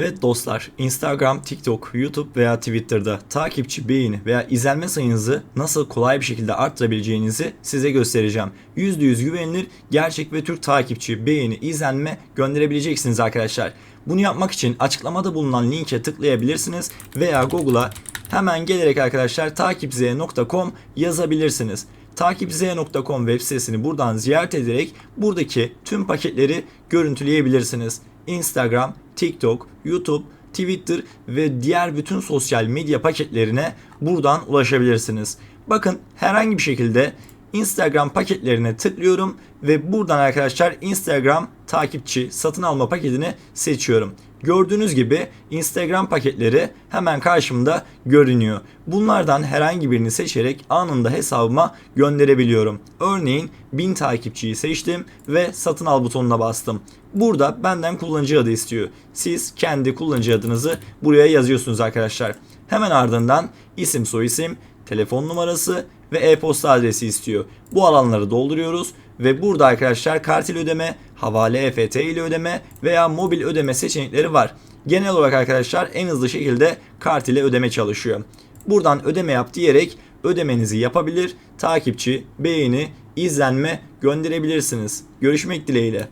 Evet dostlar, Instagram, TikTok, YouTube veya Twitter'da takipçi, beğeni veya izlenme sayınızı nasıl kolay bir şekilde arttırabileceğinizi size göstereceğim. %100 güvenilir, gerçek ve Türk takipçi, beğeni, izlenme gönderebileceksiniz arkadaşlar. Bunu yapmak için açıklamada bulunan linke tıklayabilirsiniz veya Google'a hemen gelerek arkadaşlar takipz.com yazabilirsiniz takipz.com web sitesini buradan ziyaret ederek buradaki tüm paketleri görüntüleyebilirsiniz. Instagram, TikTok, YouTube, Twitter ve diğer bütün sosyal medya paketlerine buradan ulaşabilirsiniz. Bakın herhangi bir şekilde Instagram paketlerine tıklıyorum ve buradan arkadaşlar Instagram takipçi satın alma paketini seçiyorum. Gördüğünüz gibi Instagram paketleri hemen karşımda görünüyor. Bunlardan herhangi birini seçerek anında hesabıma gönderebiliyorum. Örneğin 1000 takipçiyi seçtim ve satın al butonuna bastım. Burada benden kullanıcı adı istiyor. Siz kendi kullanıcı adınızı buraya yazıyorsunuz arkadaşlar. Hemen ardından isim soyisim, telefon numarası ve e-posta adresi istiyor. Bu alanları dolduruyoruz ve burada arkadaşlar kartil ödeme, havale EFT ile ödeme veya mobil ödeme seçenekleri var. Genel olarak arkadaşlar en hızlı şekilde kart ile ödeme çalışıyor. Buradan ödeme yap diyerek ödemenizi yapabilir, takipçi, beğeni, izlenme gönderebilirsiniz. Görüşmek dileğiyle.